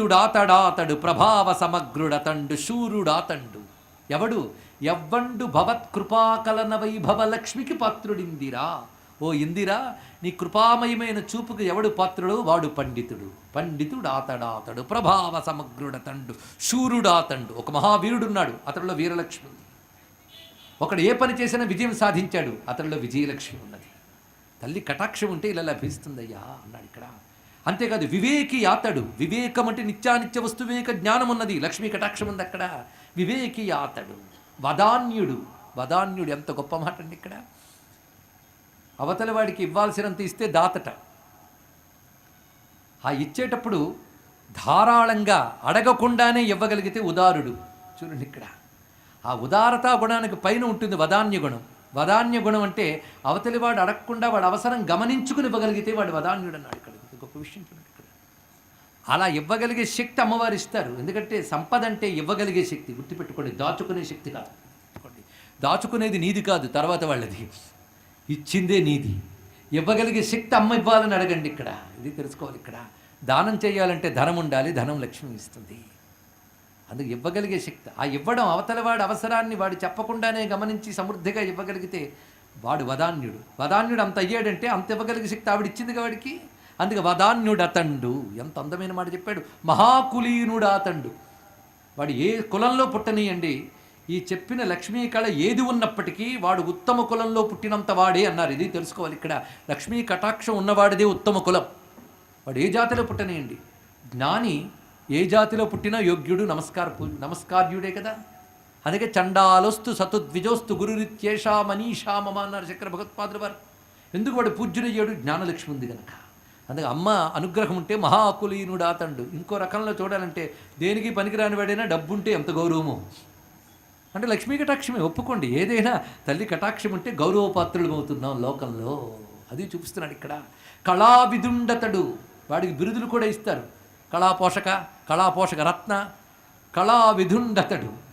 పండితుడాతడాతడు ప్రభావ సమగ్రుడతండు శూరుడాతండు ఎవడు? ఎవ్వండు భవత్కృపాకలన వైభవ లక్ష్మికి పాత్రుడిందిరా. ఓ ఇందిరా నీ కృపామయమైన చూపుకు ఎవడు పాత్రుడు? వాడు పండితుడు. పండితుడు అతడాతడు ప్రభావ సమగ్రుడతండు శూరుడాతండు ఒక మహావీరుడున్నాడు అతడిలో వీరలక్ష్మి ఉంది. ఒకడు ఏ పని చేసినా విజయం సాధించాడు అతడిలో విజయలక్ష్మి ఉన్నది. తల్లి కటాక్షం ఉంటే ఇలా లభిస్తుందయ్యా అన్నాడు ఇక్కడ. అంతేకాదు వివేకి యాతడు వివేకం అంటే నిత్యానిత్య వస్తు వివేక జ్ఞానం ఉన్నది లక్ష్మీ కటాక్షం ఉంది అక్కడ. వివేకి యాతడు వదాన్యుడు. వదాన్యుడు ఎంత గొప్ప మాట అండి ఇక్కడ. అవతల వాడికి ఇవ్వాల్సినంత ఇస్తే దాతట. ఆ ఇచ్చేటప్పుడు ధారాళంగా అడగకుండానే ఇవ్వగలిగితే ఉదారుడు. చూడండి ఇక్కడ. ఆ ఉదారతా గుణానికి పైన ఉంటుంది వదాన్య గుణం. వదాన్య గుణం అంటే అవతలి వాడు అడగకుండా వాడు అవసరం గమనించుకుని ఇవ్వగలిగితే వాడు వదాన్యుడు అన్నాడు ఇక్కడ. గొప్ప విషయం చూడండి ఇక్కడ. అలా ఇవ్వగలిగే శక్తి అమ్మవారు ఇస్తారు. ఎందుకంటే సంపద అంటే ఇవ్వగలిగే శక్తి గుర్తుపెట్టుకోండి. దాచుకునే శక్తి కాదు. దాచుకునేది నీది కాదు తర్వాత వాళ్ళది. ఇచ్చిందే నీది. ఇవ్వగలిగే శక్తి అమ్మ ఇవ్వాలని అడగండి ఇక్కడ. ఇది తెలుసుకోవాలి ఇక్కడ. దానం చేయాలంటే ధనం ఉండాలి ధనం లక్ష్మి ఇస్తుంది. అందుకు ఇవ్వగలిగే శక్తి. ఆ ఇవ్వడం అవతల వాడి అవసరాన్ని వాడు చెప్పకుండానే గమనించి సమృద్ధిగా ఇవ్వగలిగితే వాడు వదాన్యుడు. వదాన్యుడు అంత అయ్యాడంటే అంత ఇవ్వగలిగే శక్తి ఆవిడ ఇచ్చింది వాడికి? అందుకే వదాన్యుడు అతండు ఎంత అందమైన మాట చెప్పాడు. మహాకులీనుడు అతండు వాడు ఏ కులంలో పుట్టనీయండి. ఈ చెప్పిన లక్ష్మీ కళ ఏది ఉన్నప్పటికీ వాడు ఉత్తమ కులంలో పుట్టినంత వాడే అన్నారు. ఇది తెలుసుకోవాలి ఇక్కడ. లక్ష్మీ కటాక్షం ఉన్నవాడిదే ఉత్తమ కులం. వాడు ఏ జాతిలో పుట్టనీయండి? జ్ఞాని ఏ జాతిలో పుట్టినా యోగ్యుడు నమస్కార నమస్కార్యుడే కదా. అందుకే చండాలొస్తు సతుద్విజోస్తు గురురిత్యేషా మనీషా మమ అన్నారు చక్ర భగవత్పాదులు వారు. ఎందుకు వాడు పూజ్యుడయ్యాడు? జ్ఞానలక్ష్మి ఉంది కనుక అందుకే అమ్మ అనుగ్రహం ఉంటే మహాకులీనుడు అతండు. ఇంకో రకంలో చూడాలంటే దేనికి పనికిరాని వాడైనా డబ్బు ఉంటే ఎంత గౌరవము. అంటే లక్ష్మీ కటాక్షమే ఒప్పుకోండి. ఏదైనా తల్లి కటాక్షం ఉంటే గౌరవపాత్రులు అవుతున్నాం లోకంలో. అది చూపిస్తున్నాడు ఇక్కడ. కళావిదుండతడు. వాడికి బిరుదులు కూడా ఇస్తారు. కళాపోషక కళాపోషక రత్న కళావిధుండతడు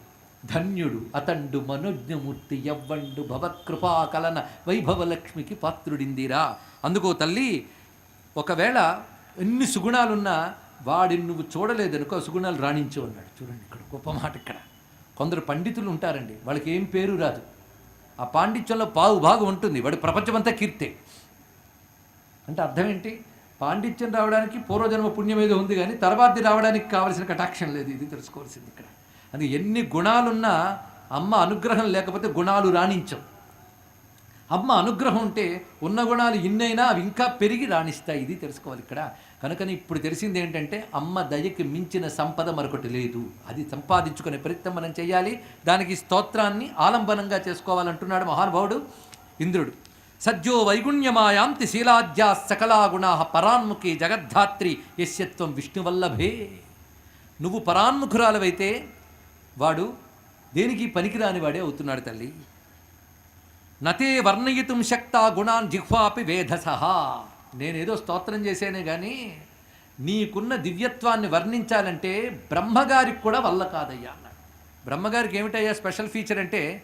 ధన్యుడు అతండు మనోజ్ఞమూర్తి ఎవ్వండు భవత్కృపాకలన వైభవలక్ష్మికి పాత్రుడిందిరా. అందుకో తల్లి ఒకవేళ ఎన్ని సుగుణాలున్నా వాడిని నువ్వు చూడలేదనుకో ఆ సుగుణాలు రాణించు అన్నాడు. చూడండి ఇక్కడ గొప్ప మాట ఇక్కడ. కొందరు పండితులు ఉంటారండి వాళ్ళకి ఏం పేరు రాదు. ఆ పాండిత్యంలో పావు భాగం ఉంటుంది వాడి ప్రపంచమంతా కీర్తే. అంటే అర్థం ఏంటి? పాండిత్యం రావడానికి పూర్వజన్మ పుణ్యం ఏదో ఉంది కానీ తర్వాతి రావడానికి కావలసిన కటాక్షం లేదు ఇది తెలుసుకోవాల్సింది ఇక్కడ. అది ఎన్ని గుణాలున్నా అమ్మ అనుగ్రహం లేకపోతే గుణాలు రాణించవు. అమ్మ అనుగ్రహం ఉంటే ఉన్న గుణాలు ఇన్నైనా అవి ఇంకా పెరిగి రాణిస్తాయి. ఇది తెలుసుకోవాలి ఇక్కడ. కనుకని ఇప్పుడు తెలిసింది ఏంటంటే అమ్మ దయకి మించిన సంపద మరొకటి లేదు. అది సంపాదించుకునే ప్రయత్నం మనం చేయాలి. దానికి స్తోత్రాన్ని ఆలంబనంగా చేసుకోవాలంటున్నాడు మహానుభావుడు ఇంద్రుడు. సద్యో వైగుణ్యమాయాంతి శీలాద్యా సకలా గుణా పరాన్ముఖి జగద్ధాత్రి యశ్యత్వం విష్ణువల్లభే. నువ్వు పరాన్ముఖురాలవైతే వాడు దేనికి పనికిరాని వాడే అవుతున్నాడు తల్లి. నతే వర్ణయితుం శక్త గుణాన్ జిహ్వాపి వేధసహ. నేనేదో స్తోత్రం చేశానే కానీ నీకున్న దివ్యత్వాన్ని వర్ణించాలంటే బ్రహ్మగారికి కూడా వల్ల కాదయ్యా అన్నాడు. బ్రహ్మగారికి ఏమిటయ్యా స్పెషల్ ఫీచర్ అంటే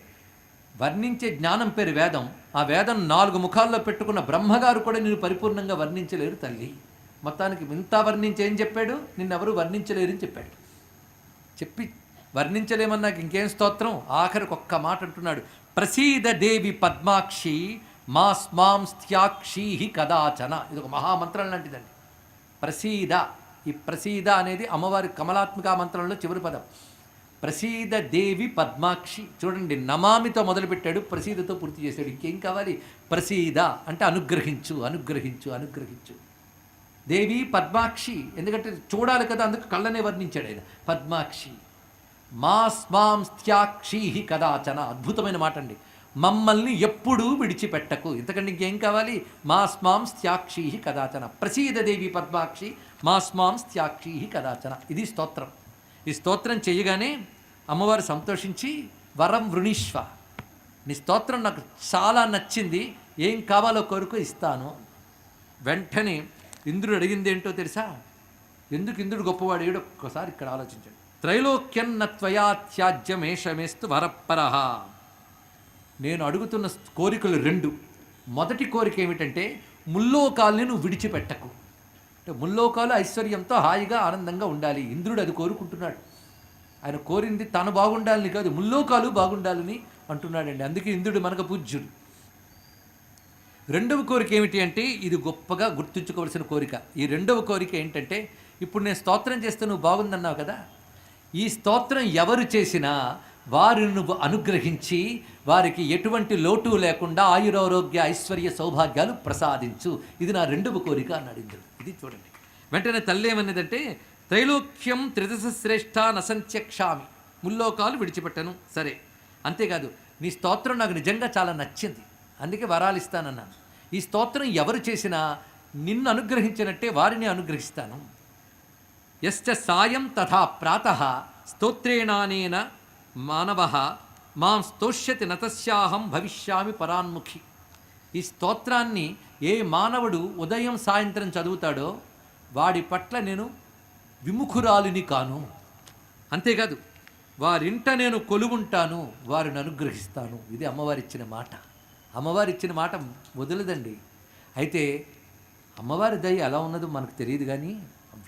వర్ణించే జ్ఞానం పేరు వేదం. ఆ వేదం నాలుగు ముఖాల్లో పెట్టుకున్న బ్రహ్మగారు కూడా నేను పరిపూర్ణంగా వర్ణించలేరు తల్లి. మొత్తానికి ఇంత వర్ణించి ఏం చెప్పాడు? నిన్నెవరు వర్ణించలేరని చెప్పాడు. చెప్పి వర్ణించలేమన్నాక ఇంకేం స్తోత్రం? ఆఖరికి ఒక్క మాట అంటున్నాడు. ప్రసీద దేవి పద్మాక్షి మా స్మాం స్థ్యాక్షి కదాచన. ఇది ఒక మహామంత్రం లాంటిదండి. ప్రసీద. ఈ ప్రసీద అనేది అమ్మవారి కమలాత్మిక మంత్రంలో చివరి పదం. ప్రసీద దేవి పద్మాక్షి. చూడండి నమామితో మొదలుపెట్టాడు ప్రసీదతో పూర్తి చేశాడు. ఇంకేం కావాలి? ప్రసీద అంటే అనుగ్రహించు అనుగ్రహించు అనుగ్రహించు. దేవి పద్మాక్షి. ఎందుకంటే చూడాలి కదా అందుకు కళ్ళనే వర్ణించాడు ఆయన. పద్మాక్షి. మా స్మాం కదాచన. అద్భుతమైన మాట అండి మమ్మల్ని ఎప్పుడూ విడిచిపెట్టకు. ఇంతకంటే ఇంకేం కావాలి? మా స్మాం కదాచన. ప్రసీదదేవి పద్మాక్షి మా స్మాం కదాచన. ఇది స్తోత్రం. ఈ స్తోత్రం చేయగానే అమ్మవారు సంతోషించి వరం వృణీష్వ నీ స్తోత్రం నాకు చాలా నచ్చింది. ఏం కావాలో కోరుకు ఇస్తాను. వెంటనే ఇంద్రుడు అడిగింది ఏంటో తెలుసా? ఎందుకు ఇంద్రుడు గొప్పవాడు? ఏడు ఒక్కసారి ఇక్కడ ఆలోచించండి. త్రైలోక్యన్న త్వయా త్యాజ్యమేషమేస్తు నేను అడుగుతున్న కోరికలు రెండు. మొదటి కోరిక ఏమిటంటే ముల్లోకాల్ని నువ్వు విడిచిపెట్టకు. అంటే ముల్లోకాలు ఐశ్వర్యంతో హాయిగా ఆనందంగా ఉండాలి. ఇంద్రుడు అది కోరుకుంటున్నాడు. ఆయన కోరింది తను బాగుండాలని కాదు ముల్లోకాలు బాగుండాలని అంటున్నాడండి. అందుకే ఇంద్రుడు మనకు పూజ్యుడు. రెండవ కోరిక ఏమిటి అంటే ఇది గొప్పగా గుర్తుంచుకోవాల్సిన కోరిక. ఈ రెండవ కోరిక ఏంటంటే ఇప్పుడు నేను స్తోత్రం చేస్తే నువ్వు బాగుందన్నావు కదా ఈ స్తోత్రం ఎవరు చేసినా వారిని నువ్వు అనుగ్రహించి వారికి ఎటువంటి లోటు లేకుండా ఆయురారోగ్య ఐశ్వర్య సౌభాగ్యాలు ప్రసాదించు. ఇది నా రెండవ కోరిక అన్నాడు ఇంద్రుడు. ఇది చూడండి. వెంటనే తల్లి ఏమన్నదంటే త్రైలోక్యం త్రిదశ శ్రేష్ఠ నసంత్యక్షామి. ముల్లోకాలు విడిచిపెట్టను. సరే. అంతేకాదు నీ స్తోత్రం నాకు నిజంగా చాలా నచ్చింది. అందుకే వరాలు ఇస్తానన్నాను. ఈ స్తోత్రం ఎవరు చేసినా నిన్ను అనుగ్రహించినట్టే వారిని అనుగ్రహిస్తాను. యశ్చ సాయం తథా ప్రాత స్తోత్రేణానేన మానవ మాం స్తోష్యతి నతస్యాహం భవిష్యామి పరాన్ముఖి. ఈ స్తోత్రాన్ని ఏ మానవుడు ఉదయం సాయంత్రం చదువుతాడో వాడి పట్ల నేను విముఖురాలిని కాను. అంతేకాదు వారింట నేను కొలువుంటాను వారిని అనుగ్రహిస్తాను. ఇది అమ్మవారిచ్చిన మాట. అమ్మవారిచ్చిన మాట వదలదండి. అయితే అమ్మవారి దయ ఎలా ఉన్నదో మనకు తెలియదు కానీ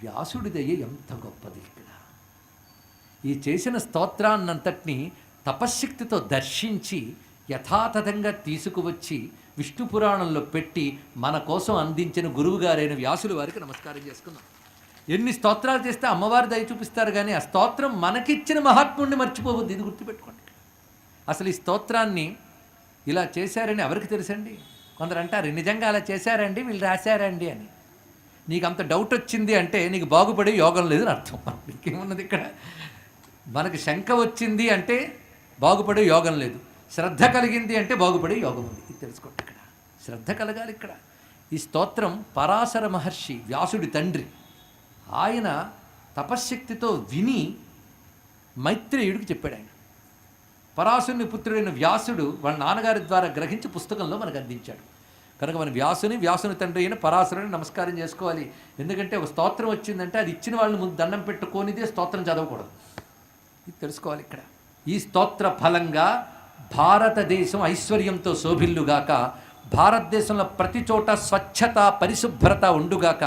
వ్యాసుడి దయ ఎంత గొప్పది ఇక్కడ. ఈ చేసిన స్తోత్రాన్నంతటినీ తపశ్శక్తితో దర్శించి యథాతథంగా తీసుకువచ్చి విష్ణు పురాణంలో పెట్టి మన కోసం అందించిన గురువుగారైన వ్యాసుల వారికి నమస్కారం చేసుకుందాం. ఎన్ని స్తోత్రాలు చేస్తే అమ్మవారి దయ చూపిస్తారు కానీ ఆ స్తోత్రం మనకిచ్చిన మహాత్ముడిని మర్చిపోవద్దు. ఇది గుర్తుపెట్టుకోండి. అసలు ఈ స్తోత్రాన్ని ఇలా చేశారని ఎవరికి తెలుసండి? కొందరు అంటారు నిజంగా అలా చేశారండి? వీళ్ళు రాశారండి అని. నీకు అంత డౌట్ వచ్చింది అంటే నీకు బాగుపడే యోగం లేదని అర్థం. ఇంకేమున్నది ఇక్కడ? మనకి శంక వచ్చింది అంటే బాగుపడే యోగం లేదు. శ్రద్ధ కలిగింది అంటే బాగుపడే యోగం ఉంది. ఇది తెలుసుకోండి ఇక్కడ. శ్రద్ధ కలగాలి ఇక్కడ. ఈ స్తోత్రం పరాశర మహర్షి వ్యాసుడి తండ్రి. ఆయన తపశ్శక్తితో విని మైత్రేయుడికి చెప్పాడు ఆయన. పరాశుని పుత్రుడైన వ్యాసుడు వాళ్ళ నాన్నగారి ద్వారా గ్రహించి పుస్తకంలో మనకు అందించాడు. కనుక మన వ్యాసుని వ్యాసుని తండ్రి అయిన పరాశరుని నమస్కారం చేసుకోవాలి. ఎందుకంటే ఒక స్తోత్రం వచ్చిందంటే అది ఇచ్చిన వాళ్ళని ముందు దండం పెట్టుకోనిదే స్తోత్రం చదవకూడదు. ఇది తెలుసుకోవాలి ఇక్కడ. ఈ స్తోత్ర ఫలంగా భారతదేశం ఐశ్వర్యంతో శోభిల్లుగాక భారతదేశంలో ప్రతి చోట స్వచ్ఛత పరిశుభ్రత ఉండుగాక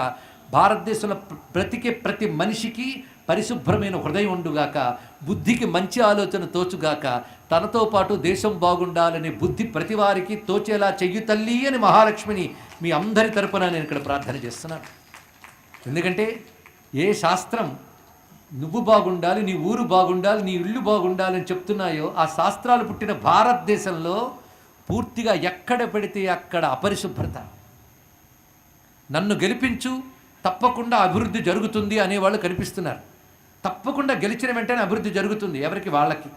భారతదేశంలో బ్రతికే ప్రతి మనిషికి పరిశుభ్రమైన హృదయం ఉండుగాక బుద్ధికి మంచి ఆలోచన తోచుగాక తనతో పాటు దేశం బాగుండాలనే బుద్ధి ప్రతి వారికి తోచేలా చెయ్యు తల్లి అని మహాలక్ష్మిని మీ అందరి తరపున నేను ఇక్కడ ప్రార్థన చేస్తున్నాను. ఎందుకంటే ఏ శాస్త్రం నువ్వు బాగుండాలి నీ ఊరు బాగుండాలి నీ ఇల్లు బాగుండాలని చెప్తున్నాయో ఆ శాస్త్రాలు పుట్టిన భారతదేశంలో పూర్తిగా ఎక్కడ పెడితే అక్కడ అపరిశుభ్రత. నన్ను గెలిపించు తప్పకుండా అభివృద్ధి జరుగుతుంది అనేవాళ్ళు కనిపిస్తున్నారు. తప్పకుండా గెలిచిన వెంటనే అభివృద్ధి జరుగుతుంది ఎవరికి వాళ్ళకి.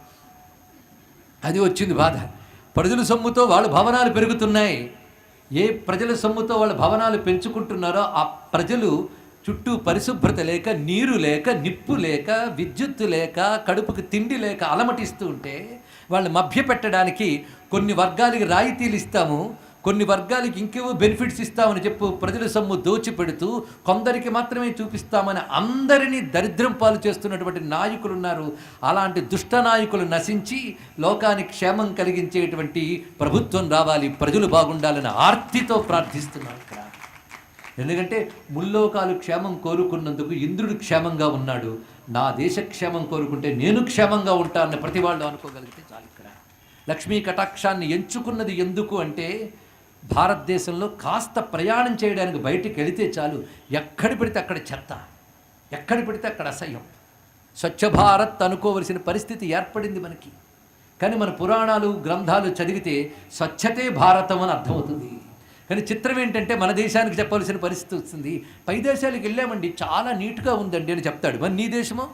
అది వచ్చింది బాధ. ప్రజల సొమ్ముతో వాళ్ళ భవనాలు పెరుగుతున్నాయి. ఏ ప్రజల సొమ్ముతో వాళ్ళ భవనాలు పెంచుకుంటున్నారో ఆ ప్రజలు చుట్టూ పరిశుభ్రత లేక నీరు లేక నిప్పు లేక విద్యుత్తు లేక కడుపుకి తిండి లేక అలమటిస్తూ ఉంటే వాళ్ళు మభ్య పెట్టడానికి కొన్ని వర్గాలకి రాయితీలు ఇస్తాము. కొన్ని వర్గాలకి ఇంకేవో బెనిఫిట్స్ ఇస్తామని చెప్పు ప్రజల సొమ్ము దోచిపెడుతూ కొందరికి మాత్రమే చూపిస్తామని అందరినీ దరిద్రం పాలు చేస్తున్నటువంటి నాయకులు ఉన్నారు. అలాంటి దుష్ట నాయకులు నశించి లోకానికి క్షేమం కలిగించేటువంటి ప్రభుత్వం రావాలి. ప్రజలు బాగుండాలని ఆర్తితో ప్రార్థిస్తున్నారు ఇక్కడ. ఎందుకంటే ముల్లోకాలు క్షేమం కోరుకున్నందుకు ఇంద్రుడు క్షేమంగా ఉన్నాడు. నా దేశ క్షేమం కోరుకుంటే నేను క్షేమంగా ఉంటానని ప్రతి వాళ్ళు అనుకోగలిగితే చాలు ఇక్కడ. లక్ష్మీ కటాక్షాన్ని ఎంచుకున్నది ఎందుకు అంటే భారతదేశంలో కాస్త ప్రయాణం చేయడానికి బయటికి వెళితే చాలు. ఎక్కడ పెడితే అక్కడ చెత్త. ఎక్కడ పెడితే అక్కడ అసహ్యం. స్వచ్ఛ భారత్ అనుకోవలసిన పరిస్థితి ఏర్పడింది మనకి. కానీ మన పురాణాలు గ్రంథాలు చదివితే స్వచ్ఛతే భారతం అని అర్థమవుతుంది. కానీ చిత్రం ఏంటంటే మన దేశానికి చెప్పవలసిన పరిస్థితి వస్తుంది. పై దేశాలకు వెళ్ళామండి. చాలా నీట్గా ఉందండి అని చెప్తాడు. మరి నీ దేశమో?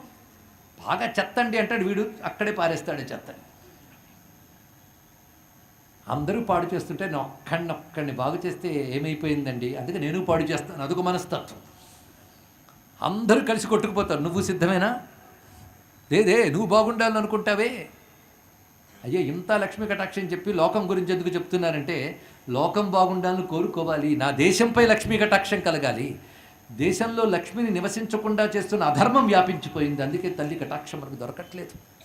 బాగా చెత్త అండి అంటాడు వీడు. అక్కడే పారేస్తాడు చెత్త అందరూ పాడు చేస్తుంటే నేను ఒక్కడిని ఒక్కడిని బాగు చేస్తే ఏమైపోయిందండి? అందుకే నేను పాడు చేస్తాను. అదొక మనస్తత్వం. అందరూ కలిసి కొట్టుకుపోతారు. నువ్వు సిద్ధమేనా? లేదే నువ్వు బాగుండాలని అనుకుంటావే అయ్యో ఇంత లక్ష్మీ కటాక్షం చెప్పి లోకం గురించి ఎందుకు చెప్తున్నారంటే లోకం బాగుండాలని కోరుకోవాలి. నా దేశంపై లక్ష్మీ కటాక్షం కలగాలి. దేశంలో లక్ష్మిని నివసించకుండా చేస్తున్న అధర్మం వ్యాపించిపోయింది. అందుకే తల్లి కటాక్షం మనకు దొరకట్లేదు.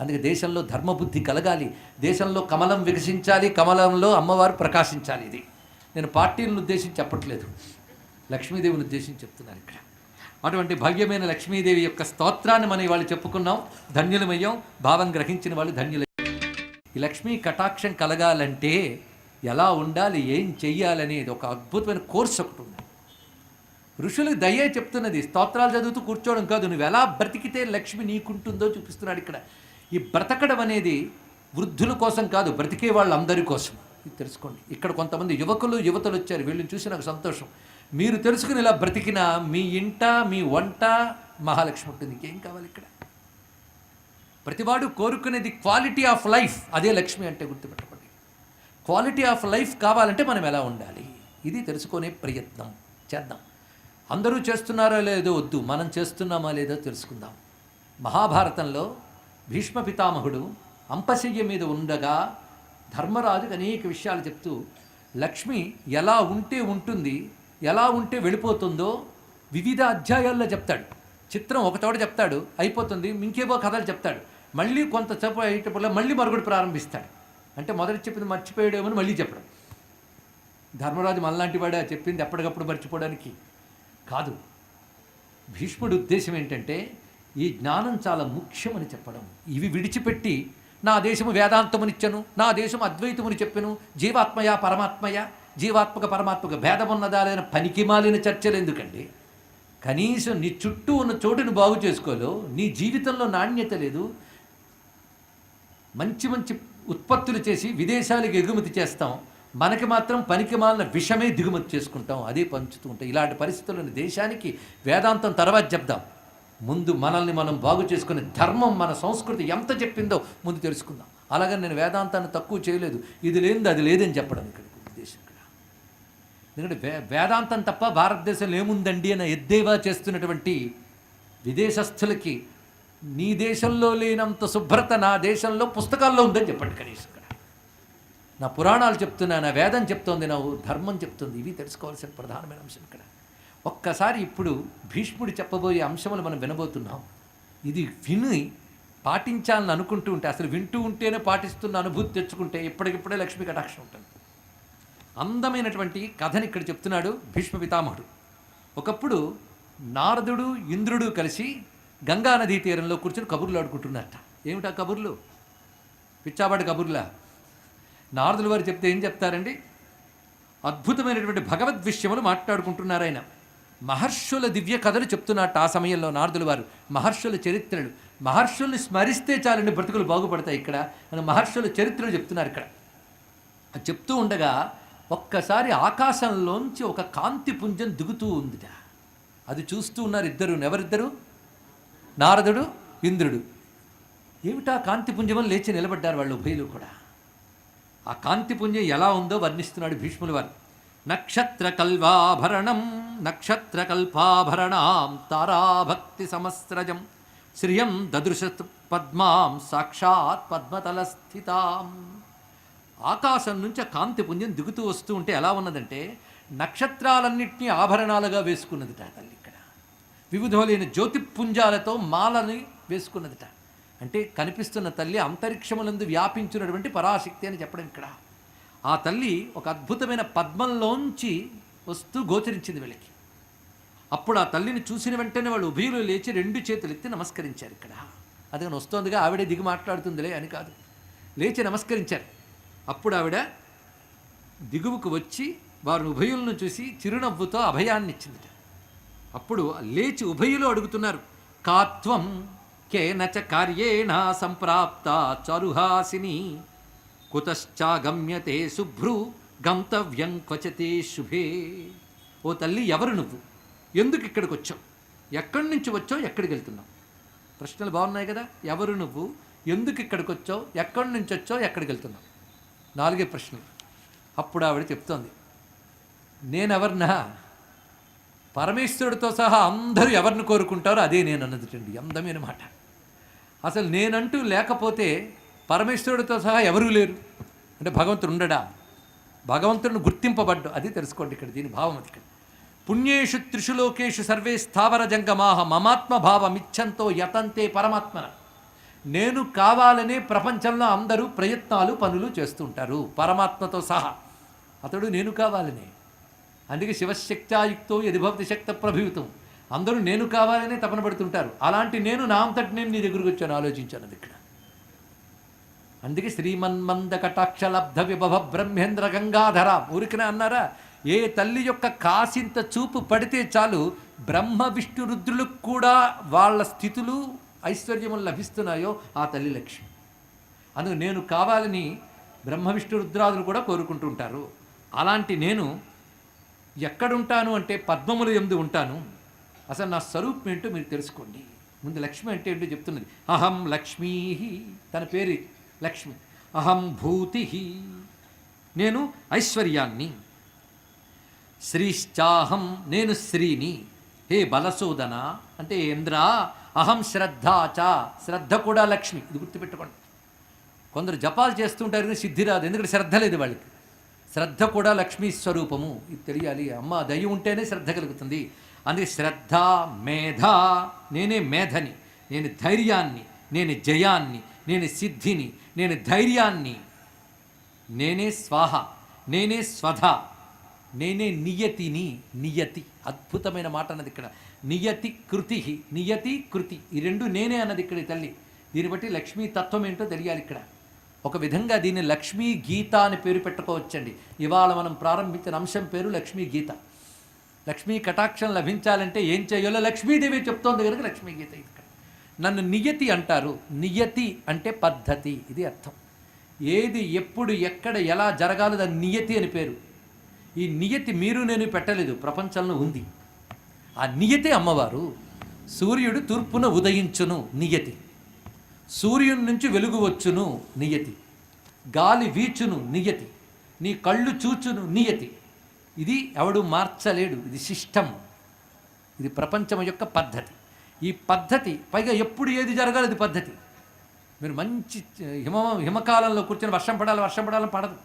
అందుకే దేశంలో ధర్మబుద్ధి కలగాలి దేశంలో కమలం వికసించాలి కమలంలో అమ్మవారు ప్రకాశించాలి ఇది. నేను పార్టీలను ఉద్దేశించి చెప్పట్లేదు. లక్ష్మీదేవిని ఉద్దేశించి చెప్తున్నాను ఇక్కడ. అటువంటి భవ్యమైన లక్ష్మీదేవి యొక్క స్తోత్రాన్ని మనం ఇవాళ చెప్పుకున్నాం. ధన్యులమయ్యాం. భావం గ్రహించిన వాళ్ళు ధన్యుల ఈ లక్ష్మీ కటాక్షం కలగాలంటే ఎలా ఉండాలి ఏం చెయ్యాలనేది ఒక అద్భుతమైన కోర్స్ ఒకటి ఉంది. ఋషులకు దయ్యే చెప్తున్నది స్తోత్రాలు చదువుతూ కూర్చోవడం కాదు. నువ్వు ఎలా బ్రతికితే లక్ష్మి నీకుంటుందో చూపిస్తున్నాడు ఇక్కడ. ఈ బ్రతకడం అనేది వృద్ధుల కోసం కాదు బ్రతికే వాళ్ళందరి కోసం. ఇది తెలుసుకోండి. ఇక్కడ కొంతమంది యువకులు యువతలు వచ్చారు వీళ్ళని చూసి నాకు సంతోషం. మీరు తెలుసుకుని ఇలా బ్రతికిన మీ ఇంట మీ వంట మహాలక్ష్మి ఉంటుంది. ఇంకేం కావాలి ఇక్కడ? ప్రతివాడు కోరుకునేది క్వాలిటీ ఆఫ్ లైఫ్ అదే లక్ష్మి అంటే గుర్తుపెట్టుకోండి. క్వాలిటీ ఆఫ్ లైఫ్ కావాలంటే మనం ఎలా ఉండాలి? ఇది తెలుసుకునే ప్రయత్నం చేద్దాం. అందరూ చేస్తున్నారో లేదో వద్దు మనం చేస్తున్నామా లేదో తెలుసుకుందాం. మహాభారతంలో భీష్మ పితామహుడు అంపశయ్య మీద ఉండగా ధర్మరాజుకు అనేక విషయాలు చెప్తూ లక్ష్మి ఎలా ఉంటే ఉంటుంది ఎలా ఉంటే వెళ్ళిపోతుందో వివిధ అధ్యాయాల్లో చెప్తాడు. చిత్రం ఒకచోట చెప్తాడు అయిపోతుంది ఇంకేవో కథలు చెప్తాడు. మళ్ళీ కొంత అయ్యేటప్పుడు మళ్ళీ మరుగుడు ప్రారంభిస్తాడు. అంటే మొదటి చెప్పింది మర్చిపోయాడేమని మళ్ళీ చెప్పడం. ధర్మరాజు మనలాంటి వాడే? చెప్పింది ఎప్పటికప్పుడు మర్చిపోవడానికి కాదు. భీష్ముడి ఉద్దేశం ఏంటంటే ఈ జ్ఞానం చాలా ముఖ్యమని చెప్పడం. ఇవి విడిచిపెట్టి నా దేశము వేదాంతమునిచ్చను నా దేశం అద్వైతముని చెప్పెను జీవాత్మయ పరమాత్మయ జీవాత్మక పరమాత్మక భేదమున్నదా లేని పనికి మాలిన చర్చలు ఎందుకండి? కనీసం నీ చుట్టూ ఉన్న చోటును బాగు చేసుకోలో నీ జీవితంలో నాణ్యత లేదు. మంచి మంచి ఉత్పత్తులు చేసి విదేశాలకు ఎగుమతి చేస్తాం. మనకి మాత్రం పనికి మాలిన విషమే దిగుమతి చేసుకుంటాం. అదే పంచుతూ ఉంటాం ఇలాంటి పరిస్థితులను దేశానికి వేదాంతం తర్వాత చెప్దాం. ముందు మనల్ని మనం బాగు చేసుకునే ధర్మం మన సంస్కృతి ఎంత చెప్పిందో ముందు తెలుసుకుందాం. అలాగే నేను వేదాంతాన్ని తక్కువ చేయలేదు. ఇది లేనిది అది లేదని చెప్పడం ఇక్కడ ఉద్దేశం ఇక్కడ. ఎందుకంటే వే వేదాంతం తప్ప భారతదేశంలో ఏముందండి అని ఎద్దేవా చేస్తున్నటువంటి విదేశస్థులకి నీ దేశంలో లేనంత శుభ్రత నా దేశంలో పుస్తకాల్లో ఉందని చెప్పండి కనీసం ఇక్కడ. నా పురాణాలు చెప్తున్నా నా వేదం చెప్తోంది నా ధర్మం చెప్తుంది ఇవి తెలుసుకోవాల్సిన ప్రధానమైన అంశం ఇక్కడ. ఒక్కసారి ఇప్పుడు భీష్ముడు చెప్పబోయే అంశములు మనం వినబోతున్నాం. ఇది విని పాటించాలని అనుకుంటూ ఉంటే అసలు వింటూ ఉంటేనే పాటిస్తున్న అనుభూతి తెచ్చుకుంటే ఇప్పటికిప్పుడే లక్ష్మీ కటాక్షం ఉంటుంది. అందమైనటువంటి కథని ఇక్కడ చెప్తున్నాడు భీష్మ పితామహుడు. ఒకప్పుడు నారదుడు ఇంద్రుడు కలిసి గంగా నదీ తీరంలో కూర్చొని కబుర్లు ఆడుకుంటున్నారట. ఏమిటా కబుర్లు? పిచ్చాబాడి కబుర్లా? నారదుల వారు చెప్తే ఏం చెప్తారండి? అద్భుతమైనటువంటి భగవద్ విషయములు మాట్లాడుకుంటున్నారు ఆయన. మహర్షుల దివ్య కథలు చెప్తున్నట్టు ఆ సమయంలో నారదుల వారు మహర్షుల చరిత్రలు మహర్షుల్ని స్మరిస్తే చాలండి బ్రతుకులు బాగుపడతాయి ఇక్కడ అని మహర్షుల చరిత్రలు చెప్తున్నారు ఇక్కడ. చెప్తూ ఉండగా ఒక్కసారి ఆకాశంలోంచి ఒక కాంతి పుంజం దిగుతూ ఉందిట. అది చూస్తూ ఉన్నారు ఇద్దరు ఎవరిద్దరు? నారదుడు ఇంద్రుడు. ఏమిటా కాంతి పుంజమని లేచి నిలబడ్డారు వాళ్ళు ఉభయలు కూడా? ఆ కాంతి పుంజం ఎలా ఉందో వర్ణిస్తున్నాడు భీష్ముల వారు. నక్షత్ర కల్వాభరణం నక్షత్ర కల్పాభరణాం తారాభక్తి సమస్రజం శ్రియం దదృశ పద్మాం సాక్షాత్ పద్మతల స్థితాం ఆకాశం నుంచి కాంతి పుంజం దిగుతూ వస్తూ ఉంటే ఎలా ఉన్నదంటే నక్షత్రాలన్నింటినీ ఆభరణాలుగా వేసుకున్నదిట తల్లి ఇక్కడ. వివిధములైన జ్యోతిపుంజాలతో మాలని వేసుకున్నదిట అంటే కనిపిస్తున్న తల్లి అంతరిక్షములందు వ్యాపించినటువంటి పరాశక్తి అని చెప్పడం ఇక్కడ. ఆ తల్లి ఒక అద్భుతమైన పద్మంలోంచి వస్తూ గోచరించింది వీళ్ళకి. అప్పుడు ఆ తల్లిని చూసిన వెంటనే వాళ్ళు ఉభయులు లేచి రెండు చేతులు ఎత్తి నమస్కరించారు ఇక్కడ. అదిగా వస్తోందిగా ఆవిడే దిగి మాట్లాడుతుందిలే అని కాదు. లేచి నమస్కరించారు. అప్పుడు ఆవిడ దిగువకు వచ్చి వారిని ఉభయులను చూసి చిరునవ్వుతో అభయాన్ని ఇచ్చిందిట అప్పుడు లేచి ఉభయులు అడుగుతున్నారు కాత్వం కేనచ కార్యేణ సంప్రాప్త చరుహాసిని కుతశ్చాగమ్యతే శుభ్రు గంతవ్యం క్వచతే శుభే. ఓ తల్లి ఎవరు నువ్వు? ఎందుకు ఇక్కడికి వచ్చావు? ఎక్కడి నుంచి వచ్చావు? ఎక్కడికి వెళ్తున్నావు? ప్రశ్నలు బాగున్నాయి కదా? ఎవరు నువ్వు? ఎందుకు ఇక్కడికి వచ్చావు? ఎక్కడి నుంచి వచ్చావు? ఎక్కడికి వెళ్తున్నావు? నాలుగే ప్రశ్నలు. అప్పుడు ఆవిడ చెప్తోంది నేనెవరినా? పరమేశ్వరుడితో సహా అందరూ ఎవరిని కోరుకుంటారో అదే నేను అన్నదిటండి అందమైన మాట. అసలు నేనంటూ లేకపోతే పరమేశ్వరుడితో సహా ఎవరూ లేరు. అంటే భగవంతుడు ఉండడా? భగవంతుడిని గుర్తింపబడ్డు. అది తెలుసుకోండి ఇక్కడ దీని భావం అది ఇక్కడ. పుణ్యేషు త్రిషు లోకేషు సర్వే స్థావర జంగమాహ మమాత్మ భావమిచ్చంతో యతంతే పరమాత్మన. నేను కావాలనే ప్రపంచంలో అందరూ ప్రయత్నాలు పనులు చేస్తుంటారు. పరమాత్మతో సహా. అతడు నేను కావాలనే. అందుకే శివశక్త్యాయుక్తో యదిభవతి శక్త ప్రభుత్వం అందరూ నేను కావాలనే తపన పడుతుంటారు. అలాంటి నేను నా అంతటి నేను నీ దగ్గరకు వచ్చాను ఆలోచించాను అది ఇక్కడ. అందుకే శ్రీమన్మంద కటాక్షలబ్ధ విభవ బ్రహ్మేంద్ర గంగాధర ఊరికనే అన్నారా? ఏ తల్లి యొక్క కాసింత చూపు పడితే చాలు బ్రహ్మ విష్ణు రుద్రులకు కూడా వాళ్ళ స్థితులు ఐశ్వర్యములు లభిస్తున్నాయో ఆ తల్లి లక్ష్మి. అందుకు నేను కావాలని బ్రహ్మ విష్ణు రుద్రాదులు కూడా కోరుకుంటుంటారు. అలాంటి నేను ఎక్కడుంటాను అంటే పద్మములు ఎందు ఉంటాను. అసలు నా స్వరూపం ఏంటో మీరు తెలుసుకోండి. ముందు లక్ష్మి అంటే ఏంటో చెప్తున్నది. అహం లక్ష్మీ తన పేరు లక్ష్మి అహం భూతి నేను ఐశ్వర్యాన్ని శ్రీశ్చాహం నేను శ్రీని. హే బలసోదన అంటే ఇంద్ర అహం శ్రద్ధాచ శ్రద్ధ కూడా లక్ష్మి. ఇది గుర్తుపెట్టుకోండి. కొందరు జపాలు చేస్తుంటారు కానీ సిద్ధి రాదు ఎందుకంటే శ్రద్ధ లేదు వాళ్ళకి. శ్రద్ధ కూడా లక్ష్మీ స్వరూపము. ఇది తెలియాలి. అమ్మ దయ ఉంటేనే శ్రద్ధ కలుగుతుంది. అందుకే శ్రద్ధ మేధ నేనే మేధని నేను ధైర్యాన్ని నేను జయాన్ని నేను సిద్ధిని నేను ధైర్యాన్ని నేనే స్వాహ నేనే స్వధ నేనే నియతిని నియతి అద్భుతమైన మాట అన్నది ఇక్కడ. నియతి కృతి నియతి కృతి ఈ రెండు నేనే అన్నది ఇక్కడ ఈ తల్లి. దీన్ని బట్టి లక్ష్మీ తత్వం ఏంటో తెలియాలి ఇక్కడ. ఒక విధంగా దీన్ని లక్ష్మీ గీత అని పేరు పెట్టుకోవచ్చండి. ఇవాళ మనం ప్రారంభించిన అంశం పేరు లక్ష్మీ గీత. లక్ష్మీ కటాక్షం లభించాలంటే ఏం చేయాలో లక్ష్మీదేవి చెప్తోంది కనుక లక్ష్మీ గీత ఇక్కడ. నన్ను నియతి అంటారు. నియతి అంటే పద్ధతి. ఇది అర్థం. ఏది ఎప్పుడు ఎక్కడ ఎలా జరగాలో దాని నియతి అని పేరు. ఈ నియతి మీరు నేను పెట్టలేదు. ప్రపంచంలో ఉంది. ఆ నియతే అమ్మవారు సూర్యుడు తూర్పున ఉదయించును నియతి. సూర్యుని నుంచి వెలుగు వచ్చును నియతి. గాలి వీచును నియతి. నీ కళ్ళు చూచును నియతి. ఇది ఎవడు మార్చలేడు. ఇది సిస్టమ్. ఇది ప్రపంచం యొక్క పద్ధతి. ఈ పద్ధతి పైగా ఎప్పుడు ఏది జరగాలి పద్ధతి. మీరు మంచి హిమ హిమకాలంలో కూర్చొని వర్షం పడాలి వర్షం పడాలని పడదు.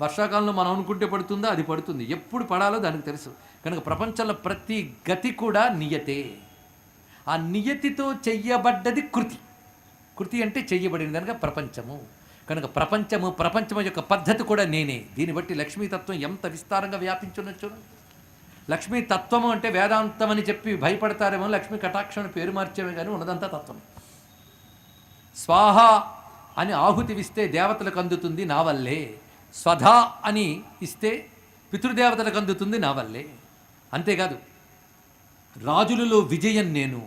వర్షాకాలంలో మనం అనుకుంటే పడుతుందో? అది పడుతుంది. ఎప్పుడు పడాలో దానికి తెలుసు. కనుక ప్రపంచంలో ప్రతి గతి కూడా నియతే. ఆ నియతితో చెయ్యబడ్డది కృతి. కృతి అంటే చెయ్యబడిన కనుక ప్రపంచము. కనుక ప్రపంచము ప్రపంచము యొక్క పద్ధతి కూడా నేనే. దీన్ని బట్టి లక్ష్మీతత్వం ఎంత విస్తారంగా వ్యాపించున్నచ్చు చూడండి. లక్ష్మీ తత్వము అంటే వేదాంతం అని చెప్పి భయపడతారేమో లక్ష్మీ కటాక్షం పేరు మార్చేమే కానీ ఉన్నదంతా తత్వం. స్వాహ అని ఆహుతి ఇస్తే దేవతలకు అందుతుంది నా వల్లే. స్వధా అని ఇస్తే పితృదేవతలకు అందుతుంది నా వల్లే. అంతేకాదు రాజులలో విజయం నేను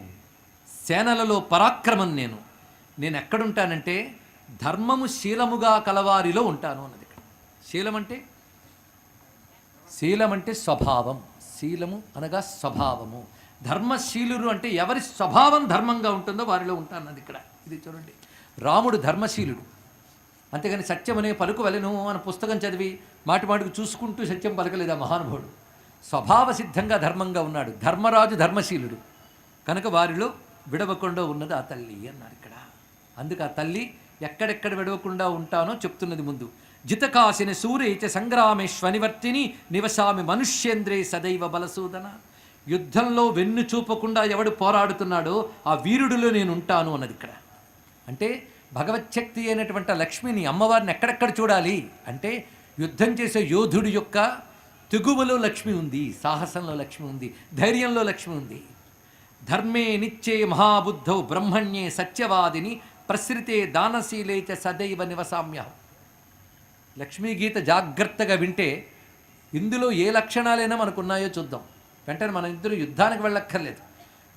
సేనలలో పరాక్రమం నేను నేను ఎక్కడుంటానంటే ధర్మము శీలముగా కలవారిలో ఉంటాను అన్నది ఇక్కడ. శీలం అంటే శీలం అంటే స్వభావం. శీలము అనగా స్వభావము. ధర్మశీలురు అంటే ఎవరి స్వభావం ధర్మంగా ఉంటుందో వారిలో ఉంటానన్నది ఇక్కడ. ఇది చూడండి. రాముడు ధర్మశీలుడు. అంతేగాని సత్యం అనే పలుకు వలెను అని పుస్తకం చదివి మాటి మాటికి చూసుకుంటూ సత్యం పలకలేదా ఆ మహానుభావుడు? స్వభావ సిద్ధంగా ధర్మంగా ఉన్నాడు. ధర్మరాజు ధర్మశీలుడు. కనుక వారిలో విడవకుండా ఉన్నది ఆ తల్లి అన్నారు ఇక్కడ. అందుకు ఆ తల్లి ఎక్కడెక్కడ విడవకుండా ఉంటానో చెప్తున్నది ముందు. జితకాసిన సూరేచ సంగ్రామే శ్వనివర్తిని నివసామి మనుష్యేంద్రే సదైవ బలసూదన. యుద్ధంలో వెన్ను చూపకుండా ఎవడు పోరాడుతున్నాడో ఆ వీరుడిలో నేను ఉంటాను అన్నది ఇక్కడ. అంటే భగవచ్చక్తి అయినటువంటి లక్ష్మిని అమ్మవారిని ఎక్కడెక్కడ చూడాలి? అంటే యుద్ధం చేసే యోధుడి యొక్క తెగువలో లక్ష్మి ఉంది సాహసంలో లక్ష్మి ఉంది ధైర్యంలో లక్ష్మి ఉంది. ధర్మే నిత్యే మహాబుద్ధౌ బ్రహ్మణ్యే సత్యవాదిని ప్రసృతే దానశీలే చ సదైవ నివసామ్య లక్ష్మీ గీత జాగ్రత్తగా వింటే ఇందులో ఏ లక్షణాలైనా మనకున్నాయో చూద్దాం. వెంటనే మన ఇద్దరు యుద్ధానికి వెళ్ళక్కర్లేదు.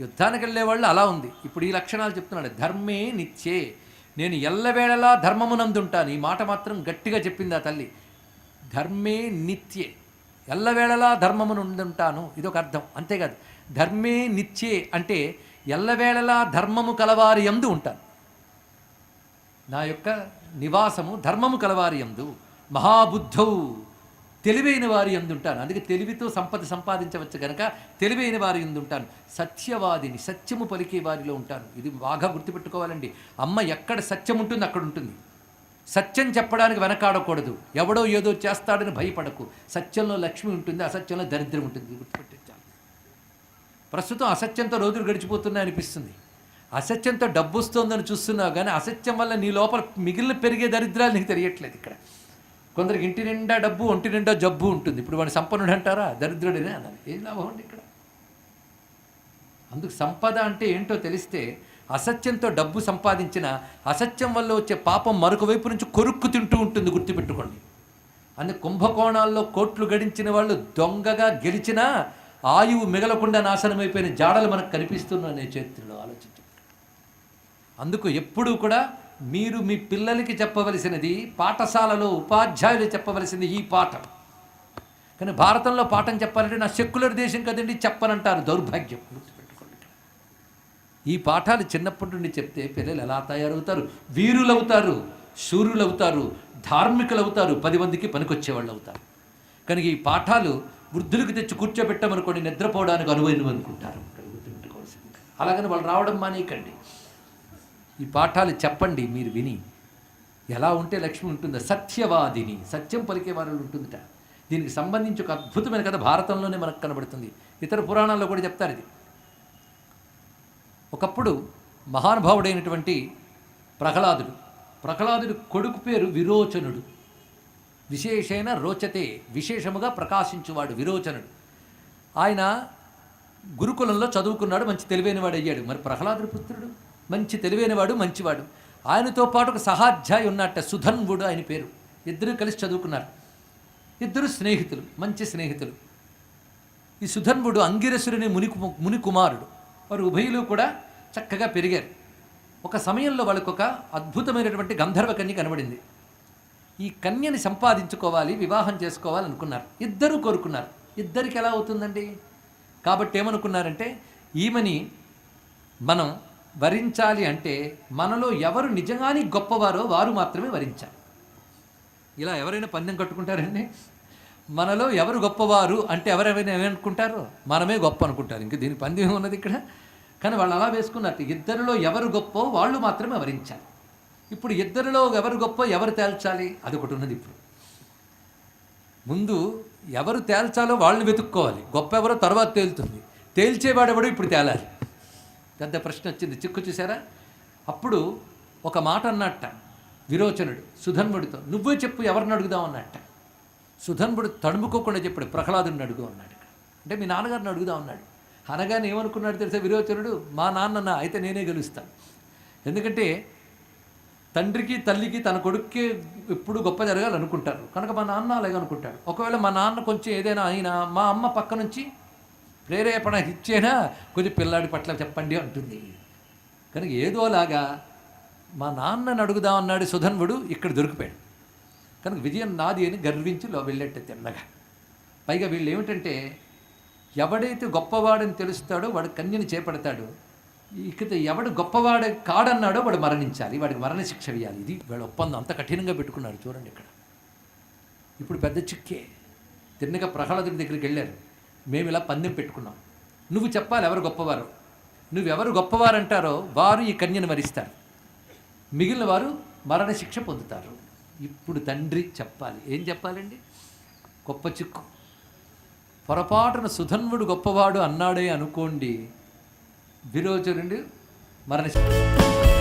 యుద్ధానికి వెళ్ళే వాళ్ళు అలా ఉంది. ఇప్పుడు ఈ లక్షణాలు చెప్తున్నాడు. ధర్మే నిత్యే. నేను ఎల్లవేళలా ధర్మమునందుంటాను. ఈ మాట మాత్రం గట్టిగా చెప్పింది ఆ తల్లి. ధర్మే నిత్యే. ఎల్లవేళలా ధర్మమునుండుంటాను ఇది ఒక అర్థం. అంతేకాదు ధర్మే నిత్యే అంటే ఎల్లవేళలా ధర్మము కలవారి ఎందు ఉంటాను. నా యొక్క నివాసము ధర్మము కలవారి ఎందు మహాబుద్ధౌ. తెలివైన వారి ఎందుంటాను. అందుకే తెలివితో సంపద సంపాదించవచ్చు కనుక తెలివైన వారి ఎందుంటాను. సత్యవాదిని సత్యము పలికే వారిలో ఉంటాను. ఇది బాగా గుర్తుపెట్టుకోవాలండి. అమ్మ ఎక్కడ సత్యం ఉంటుంది అక్కడ ఉంటుంది. సత్యం చెప్పడానికి వెనకాడకూడదు. ఎవడో ఏదో చేస్తాడని భయపడకు. సత్యంలో లక్ష్మి ఉంటుంది అసత్యంలో దరిద్రం ఉంటుంది. గుర్తుపెట్టించాలి ప్రస్తుతం అసత్యంతో రోజులు గడిచిపోతున్నాయి అనిపిస్తుంది. అసత్యంతో డబ్బు వస్తుందని చూస్తున్నావు కానీ అసత్యం వల్ల నీ లోపల మిగిలిన పెరిగే దరిద్రాలు నీకు తెలియట్లేదు ఇక్కడ. కొందరికి ఇంటి నిండా డబ్బు ఒంటి నిండా జబ్బు ఉంటుంది. ఇప్పుడు వాడిని సంపన్నుడు అంటారా? దరిద్రుడినే అన్నది ఏం లాభం అండి ఇక్కడ? అందుకు సంపద అంటే ఏంటో తెలిస్తే అసత్యంతో డబ్బు సంపాదించిన అసత్యం వల్ల వచ్చే పాపం మరొక వైపు నుంచి కొరుక్కు తింటూ ఉంటుంది గుర్తుపెట్టుకోండి. అందుకే కుంభకోణాల్లో కోట్లు గడించిన వాళ్ళు దొంగగా గెలిచినా ఆయువు మిగలకుండా నాశనమైపోయిన జాడలు మనకు కనిపిస్తున్నాయి నేను చరిత్రలో ఆలోచించండి. అందుకు ఎప్పుడూ కూడా మీరు మీ పిల్లలకి చెప్పవలసినది పాఠశాలలో ఉపాధ్యాయులు చెప్పవలసింది ఈ పాఠం. కానీ భారతంలో పాఠం చెప్పాలంటే నా సెక్యులర్ దేశం కదండి చెప్పనంటారు దౌర్భాగ్యం. ఈ పాఠాలు చిన్నప్పటి నుండి చెప్తే పిల్లలు ఎలా తయారవుతారు? వీరులవుతారు శూరులవుతారు ధార్మికులవుతారు పది మందికి పనికొచ్చేవాళ్ళు అవుతారు కనుక ఈ పాఠాలు వృద్ధులకు తెచ్చి కూర్చోబెట్టమనుకోండి నిద్రపోవడానికి అనువైనవి అనుకుంటారు ఇక్కడ అలాగని వాళ్ళు రావడం మానేయకండి. ఈ పాఠాలు చెప్పండి మీరు విని. ఎలా ఉంటే లక్ష్మి ఉంటుందో. సత్యవాదిని సత్యం పలికే వారు ఉంటుందిట. దీనికి సంబంధించి ఒక అద్భుతమైన కథ భారతంలోనే మనకు కనబడుతుంది. ఇతర పురాణాల్లో కూడా చెప్తారు ఇది. ఒకప్పుడు మహానుభావుడైనటువంటి ప్రహ్లాదుడు ప్రహ్లాదుడు కొడుకు పేరు విరోచనుడు. విశేషమైన రోచతే విశేషముగా ప్రకాశించువాడు విరోచనుడు. ఆయన గురుకులంలో చదువుకున్నాడు మంచి తెలివైనవాడు అయ్యాడు మరి ప్రహ్లాదుడి పుత్రుడు? మంచి తెలివైనవాడు మంచివాడు. ఆయనతో పాటు ఒక సహాధ్యాయి ఉన్నట్ట సుధన్వుడు ఆయన పేరు. ఇద్దరు కలిసి చదువుకున్నారు. ఇద్దరు స్నేహితులు మంచి స్నేహితులు. ఈ సుధన్వుడు అంగిరసురుని ముని మునికుమారుడు వారు ఉభయులు కూడా చక్కగా పెరిగారు. ఒక సమయంలో వాళ్ళకు ఒక అద్భుతమైనటువంటి గంధర్వ కన్య కనబడింది. ఈ కన్యని సంపాదించుకోవాలి వివాహం చేసుకోవాలి అనుకున్నారు. ఇద్దరూ కోరుకున్నారు. ఇద్దరికి ఎలా అవుతుందండి? కాబట్టి ఏమనుకున్నారంటే ఈమెని మనం వరించాలి అంటే మనలో ఎవరు నిజంగానే గొప్పవారో వారు మాత్రమే వరించాలి. ఇలా ఎవరైనా పందెం కట్టుకుంటారండి? మనలో ఎవరు గొప్పవారు అంటే ఎవరెవరైనా ఏమనుకుంటారు మనమే గొప్ప అనుకుంటారు. ఇంక దీని పందెం ఉన్నది ఇక్కడ? కానీ వాళ్ళు అలా వేసుకున్నట్టు ఇద్దరిలో ఎవరు గొప్ప వాళ్ళు మాత్రమే వరించాలి. ఇప్పుడు ఇద్దరిలో ఎవరు గొప్ప ఎవరు తేల్చాలి? అది ఒకటి ఉన్నది ఇప్పుడు. ముందు ఎవరు తేల్చాలో వాళ్ళని వెతుక్కోవాలి. గొప్ప ఎవరో తర్వాత తేలుతుంది. తేల్చేవాడెవడో ఇప్పుడు తేలాలి. పెద్ద ప్రశ్న వచ్చింది. చిక్కు చూసారా? అప్పుడు ఒక మాట అన్నట్ట విరోచనుడు సుధన్ముడితో నువ్వే చెప్పు ఎవరిని అడుగుదాం అన్నట్ట. సుధన్ముడు తడుముకోకుండా చెప్పాడు ప్రహ్లాదుని అడుగు అన్నాడు అంటే మీ నాన్నగారిని అడుగుదాం అన్నాడు. అనగానే ఏమనుకున్నాడు తెలిసే విరోచనుడు? మా నాన్న అయితే నేనే గెలుస్తాను ఎందుకంటే తండ్రికి తల్లికి తన కొడుక్కి ఎప్పుడు గొప్ప జరగాలనుకుంటారు. కనుక మా నాన్న అలాగే అనుకుంటాడు. ఒకవేళ మా నాన్న కొంచెం ఏదైనా అయినా మా అమ్మ పక్క నుంచి ప్రేరేపణ ఇచ్చేనా? కొంచెం పిల్లాడి పట్ల చెప్పండి అంటుంది. కనుక ఏదోలాగా మా నాన్నని అడుగుదామన్నాడు సుధన్వుడు ఇక్కడ దొరికిపోయాడు. కనుక విజయం నాది అని గర్వించి లో వెళ్ళేట తిన్నగా. పైగా వీళ్ళు ఏమిటంటే ఎవడైతే గొప్పవాడని తెలుస్తాడో వాడు కన్యని చేపడతాడు. ఇక ఎవడు గొప్పవాడు కాడన్నాడో వాడు మరణించాలి వాడికి మరణశిక్ష వేయాలి. ఇది వీళ్ళ ఒప్పందం. అంత కఠినంగా పెట్టుకున్నారు చూడండి ఇక్కడ. ఇప్పుడు పెద్ద చిక్కే. తిన్నగా ప్రహ్లాదుడి దగ్గరికి వెళ్ళారు. మేము ఇలా పందెం పెట్టుకున్నాం. నువ్వు చెప్పాలి ఎవరు గొప్పవారు. నువ్వెవరు గొప్పవారు అంటారో వారు ఈ కన్యను మరిస్తారు మిగిలిన వారు మరణశిక్ష పొందుతారు. ఇప్పుడు తండ్రి చెప్పాలి. ఏం చెప్పాలండి? గొప్ప చిక్కు. పొరపాటున సుధన్వుడు గొప్పవాడు అన్నాడే అనుకోండి విరోచనుడు మరణశిక్ష